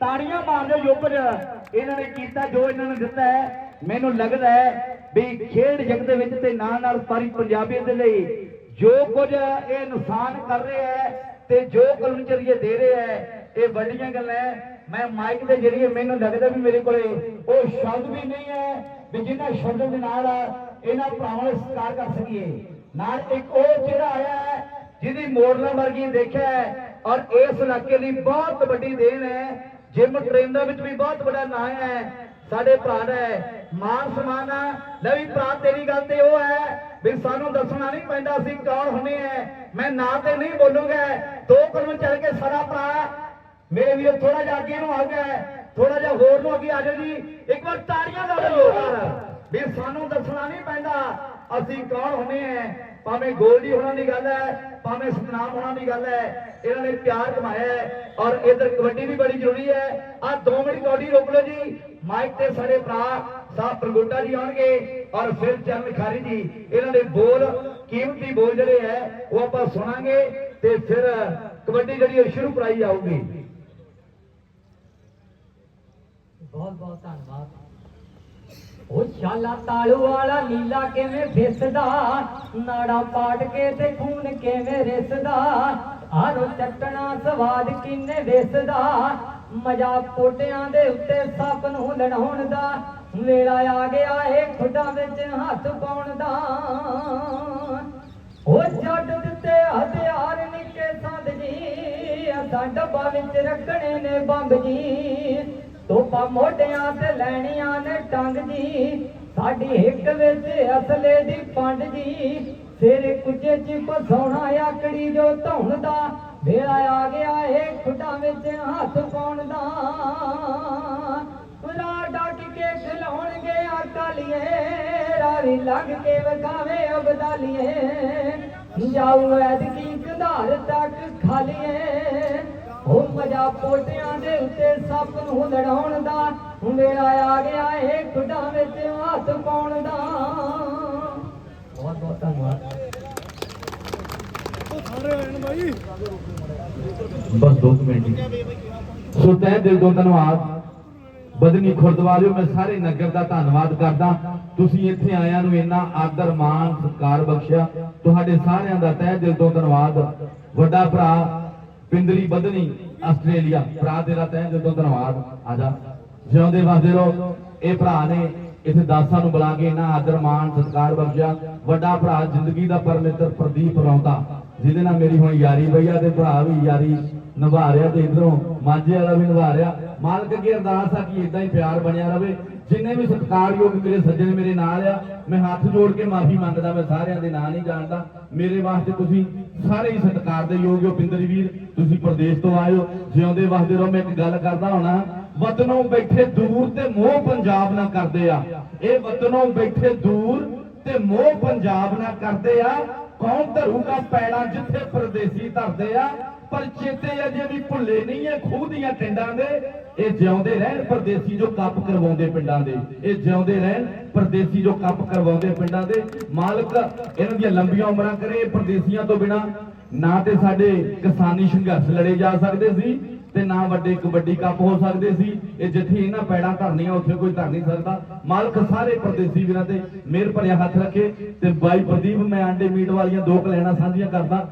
ਤਾੜੀਆਂ ਮਾਰ ਦਿਓ ਯੁੱਗ ਇਹਨਾਂ ਨੇ ਕੀਤਾ, ਜੋ ਇਹਨਾਂ ਨੇ ਦਿੱਤਾ ਹੈ। ਮੈਨੂੰ ਲੱਗਦਾ ਹੈ ਵੀ ਖੇਡ ਜਗਤ ਦੇ ਵਿੱਚ ਤੇ ਨਾਲ ਨਾਲ ਸਾਰੀ ਪੰਜਾਬੀਅਤ ਦੇ ਲਈ ਜੋ ਕੁਝ ਇਹ ਇਨਸਾਨ ਕਰ ਰਿਹਾ ਹੈ ਤੇ ਜੋ ਕਲਚਰੀਏ ਦੇ ਰਿਹਾ ਹੈ, ਇਹ ਵੱਡੀਆਂ ਗੱਲਾਂ ਹੈ। ਮੈਂ ਮਾਈਕ ਦੇ ਜਰੀਏ ਮੈਨੂੰ ਲੱਗਦਾ ਵੀ ਮੇਰੇ ਕੋਲੇ ਉਹ ਸ਼ਬਦ ਵੀ ਨਹੀਂ ਹੈ ਵੀ ਜਿਹਨਾਂ ਸ਼ਬਦਾਂ ਦੇ ਨਾਲ ਇਹਨਾਂ ਭਰਾਵਾਂ ਨੂੰ ਸਤਿਕਾਰ ਕਰ ਸਕੀਏ। ਨਾਲ ਇੱਕ ਉਹ ਜਿਹੜਾ ਆਇਆ ਹੈ, ਜਿਹਦੀ ਮੋਡਲਾਂ ਵਰਗੀ ਦੇਖਿਆ ਹੈ ਔਰ ਇਸ ਇਲਾਕੇ ਲਈ ਬਹੁਤ ਵੱਡੀ ਦੇਣ ਹੈ ਜਿਮ ਟ੍ਰੇਨਾਂ ਵਿੱਚ ਵੀ ਬਹੁਤ ਵੱਡਾ ਨਾਂ ਹੈ, ਸਾਡੇ ਭਰਾ ਦਾ ਮਾਨ ਸਨਮਾਨ ਆ। ਲੈ ਵੀ ਭਰਾ, ਤੇਰੀ ਗੱਲ ਤੇ ਉਹ ਹੈ ਵੀ ਸਾਨੂੰ ਦੱਸਣਾ ਨਹੀਂ ਪੈਂਦਾ ਅਸੀਂ ਕੌਣ ਹੁੰਨੇ ਆ। ਮੈਂ ਨਾਂ ਤੇ ਨਹੀਂ ਬੋਲੂਗਾ। ਦੋ ਕਦਮ ਚੱਲ ਕੇ ਸਾਡਾ ਭਰਾ, ਮੇਰੇ ਵੀਰ ਥੋੜਾ ਜਿਹਾ ਅੱਗੇ ਨੂੰ ਆ ਗਿਆ ਥੋੜਾ ਜਿਹਾ ਹੋਰ ਨੂੰ ਅੱਗੇ ਆ ਜਾਓ ਜੀ। ਇੱਕ ਵਾਰ ਤਾੜੀਆਂ ਲਾ ਦਿਓ ਯਾਰ ਵੀ ਸਾਨੂੰ ਦੱਸਣਾ ਨਹੀਂ ਪੈਂਦਾ ਅਸੀਂ ਕੌਣ ਹੁੰਨੇ ਆ। ਭਾਵੇਂ ਗੋਲਡੀ ਹੋਣਾ ਦੀ ਗੱਲ ਹੈ, ਭਾਵੇਂ ਸਤਨਾਮ ਹੋਣਾ ਦੀ ਗੱਲ ਹੈ, ਇਹਨਾਂ ਨੇ ਪਿਆਰ ਕਮਾਇਆ ਹੈ ਔਰ ਇਧਰ ਕਬੱਡੀ ਵੀ ਬੜੀ ਜ਼ਰੂਰੀ ਹੈ। ਆ 2 ਮਿੰਟ ਕਬੱਡੀ ਰੋਕ ਲਓ ਜੀ। ਮਾਈਕ ਤੇ ਸਾਡੇ ਭਰਾ ਸਾਹਿਬ ਪ੍ਰਗੋਟਾ ਜੀ ਆਉਣਗੇ ਔਰ ਫਿਰ ਚਰਨ ਖਾਰੀ ਜੀ, ਇਹਨਾਂ ਦੇ ਬੋਲ, ਕੀਮਤੀ ਬੋਲ ਜਿਹੜੇ ਹੈ, ਉਹ ਆਪਾਂ ਸੁਣਾਂਗੇ ਤੇ ਫਿਰ ਕਬੱਡੀ ਜਿਹੜੀ ਉਹ ਸ਼ੁਰੂ ਕਰਾਈ ਜਾਊਗੀ। ਬਹੁਤ ਬਹੁਤ ਧੰਨਵਾਦ। ਉਹ ਸ਼ਾਲਾ ਤਾਲੂ ਵਾਲਾ ਨੀਲਾ ਕਿਵੇਂ ਫਿਸਦਾ? ਨਾੜਾ ਪਾੜ ਕੇ ਤੇ ਖੂਨ ਕਿਵੇਂ ਰਿਸਦਾ? ਆਰੋ ਚੱਟਣਾ ਸਵਾਦ ਕਿੰਨੇ ਵਿਸਦਾ? ਮਜ਼ਾ ਪੋਟਿਆਂ ਦੇ ਉੱਤੇ ਸੱਪ ਨੂੰ ਲੜਾਉਣ ਦਾ। ਵੇਲਾ ਆ ਗਿਆ ਏ ਖੁੱਡਾਂ ਵਿੱਚ ਹੱਥ ਪਾਉਣ ਦਾ। ਉਹ ਜੱਟ ਦਿੱਤੇ ਹਥਿਆਰ ਨਿੱਕੇ ਸੰਦ ਜੀ ਅਸਾਂ ਡੱਬਾ ਵਿੱਚ ਰੱਖਣੇ ਨੇ ਬੰਬ ਜੀ। ਤੋਪਾ ਮੋਢਿਆਂ ਤੇ ਲੈਣੀਆਂ ਨੇ ਟੰਗ ਜੀ। ਸਾਡੀ ਹਿੱਕ ਵਿੱਚ ਅਸਲੇ ਦੀ ਪੰਡ ਜੀ। ਸਿਰੇ ਕੁਝੇ ਚ ਫਸਾਉਣਾ ਆਕੜੀ ਜੋ ਧੌਣ ਦਾ। ਵੇਲਾ ਆ ਗਿਆ ਏ ਖੁੱਡਾਂ ਵਿੱਚ ਹੱਥ ਪਾਉਣ ਦਾ। ਰਾ ਡਟ ਕੇ ਖਿਲਾਉਣਗੇ ਅਕਾਲੀਏ ਰਾਵੀ ਲੱਗ ਕੇ ਵਗਾਵੇ ਅਬਦਾਲੀਏ ਜਾਊ ਐਦ ਕੀ ਕੰਧਾਰ ਤੱਕ ਖਾਲੀਏ। ਉਹ ਮਜਾ ਪੋਟਿਆਂ ਦੇ ਉੱਤੇ ਸੱਪ ਨੂੰ ਲੜਾਉਣ ਦਾ ਵੇਲਾ ਆ ਗਿਆ ਏ, ਖੁੱਡਾਂ ਵਿੱਚ ਹੱਥ ਪਾਉਣ ਦਾ। ਬਹੁਤ ਬਹੁਤ ਧੰਨਵਾਦ। ਬਸ 2 ਮਿੰਟ ਸੋ ਤੈ ਦਿਲ ਤੋਂ ਧੰਨਵਾਦ। ਬਦਨੀ ਖੁਰਦ ਮੈਂ ਸਾਰੇ ਨਗਰ ਦਾ ਧੰਨਵਾਦ ਕਰਦਾ। ਤੁਸੀਂ ਇੱਥੇ ਆਇਆਂ ਨੂੰ ਇੰਨਾ ਆਦਰ, ਮਾਣ, ਸਤਿਕਾਰ ਬਖਸ਼ਿਆ। ਤੁਹਾਡੇ ਸਾਰਿਆਂ ਦਾ ਤਹਿ ਦਿਲ ਤੋਂ ਧੰਨਵਾਦ। ਵੱਡਾ ਭਰਾ ਪਿੰਦਰੀ ਬਦਨੀ ਆਸਟ੍ਰੇਲੀਆ, ਭਰਾ ਤੇਰਾ ਤਹਿ ਦਿਲ ਧੰਨਵਾਦ। ਆਜਾ ਜਿਉਂਦੇ ਵਸਦੇ ਰਹੋ। ਇਹ ਭਰਾ ਨੇ ਇੱਥੇ ਦਾਸਾਂ ਨੂੰ ਬੁਲਾ ਕੇ ਇਹਨਾਂ ਆਦਰ, ਮਾਣ, ਸਤਿਕਾਰ ਬਖਸ਼ਿਆ। ਵੱਡਾ ਭਰਾ ਜ਼ਿੰਦਗੀ ਦਾ ਪਰਮਿੱਤਰ ਪ੍ਰਦੀਪ ਰੌਂਤਾ, ਜਿਹਦੇ ਨਾਲ ਮੇਰੀ ਹੁਣ ਯਾਰੀ ਬਈਆ ਤੇ ਭਰਾ ਵੀ ਯਾਰੀ ਨਿਭਾ ਰਿਹਾ ਤੇ ਇਧਰੋਂ ਮਾਝੇ ਵਾਲਾ ਵੀ ਨਿਭਾ ਰਿਹਾ। ਮਾਲਕ ਅੱਗੇ ਅਰਦਾਸ ਆ ਕਿ ਇਦਾਂ ਹੀ ਪਿਆਰ ਬਣਿਆ ਰਵੇ। ਜਿੰਨੇ ਵੀ ਸਤਿਕਾਰਯੋਗ ਮੇਰੇ ਸੱਜਣ ਮੇਰੇ ਨਾਲ ਆ, ਮੈਂ ਹੱਥ ਜੋੜ ਕੇ ਮਾਫੀ ਮੰਗਦਾ, ਮੈਂ ਸਾਰਿਆਂ ਦੇ ਨਾਂ ਨਹੀਂ ਜਾਣਦਾ। ਮੇਰੇ ਵਾਸਤੇ ਤੁਸੀਂ ਸਾਰੇ ਹੀ ਸਤਿਕਾਰ ਦੇ ਯੋਗ ਹੋ, ਪਿੰਦਰੀ ਵੀਰ। ਤੁਸੀਂ ਪ੍ਰਦੇਸ਼ ਤੋਂ ਆਇਓ ਜਿਉਂਦੇ ਵਾਸਤੇ ਰਹੋ। ਮੈਂ ਇੱਕ ਗੱਲ ਕਰਦਾ ਹੋਣਾ, ਵਤਨੋਂ ਬੈਠੇ ਦੂਰ ਤੇ ਮੋਹ ਪੰਜਾਬ ਨਾ ਕਰਦੇ ਆ। ਇਹ ਵਤਨੋਂ ਬੈਠੇ ਦੂਰ ਤੇ ਮੋਹ ਪੰਜਾਬ ਨਾ ਕਰਦੇ ਆ। ਕੌਣ ਧਰੂਗਾ ਪੈੜਾ ਜਿੱਥੇ ਪਰਦੇਸੀ ਧਰਦੇ ਆ? ਪਰ ਚੇਤੇ ਅਜੇ ਵੀ ਭੁੱਲੇ ਨਹੀਂ ਐ ਖੂਹ ਦੀਆਂ ਟਿੰਡਾਂ ਦੇ। ਇਹ ਜਿਉਂਦੇ ਰਹਿਣ ਪਰਦੇਸੀ ਜੋ ਕੱਪ ਕਰਵਾਉਂਦੇ ਪਿੰਡਾਂ ਦੇ। ਇਹ ਜਿਉਂਦੇ ਰਹਿਣ ਪਰਦੇਸੀ ਜੋ ਕੱਪ ਕਰਵਾਉਂਦੇ ਪਿੰਡਾਂ ਦੇ। ਮਾਲਕ ਇਹਨਾਂ ਦੀਆਂ ਲੰਬੀਆਂ ਉਮਰਾਂ ਕਰੇ ਪਰਦੇਸੀਆਂ ਤੋਂ ਬਿਨਾ। ਨਾ ਤੇ ਸਾਡੇ ਕਿਸਾਨੀ ਸੰਘਰਸ਼ ਲੜੇ ਜਾ ਸਕਦੇ ਸੀ। ਤੇ ਨਾ ਵੱਡੇ ਕਬੱਡੀ ਕੱਪ ਹੋ ਸਕਦੇ ਸੀ। ਇਹ ਜਿੱਥੇ ਇਹਨਾਂ ਪੈੜਾਂ ਧਰਨੀਆਂ, ਉੱਥੇ ਕੋਈ ਧਰ ਨਹੀਂ ਸਕਦਾ। ਮਾਲਕ ਸਾਰੇ ਪਰਦੇਸੀ ਵੀਰਾਂ ਤੇ ਮਿਹਰ ਭਰਿਆ ਹੱਥ ਰੱਖੇ ਤੇ ਬਾਈ ਪ੍ਰਦੀਪ, ਮੈਂ ਆਂਡੇ ਮੀਟ ਵਾਲੀਆਂ ਦੋ ਕਲੈਣਾ ਸਾਂਝੀਆਂ ਕਰਦਾ।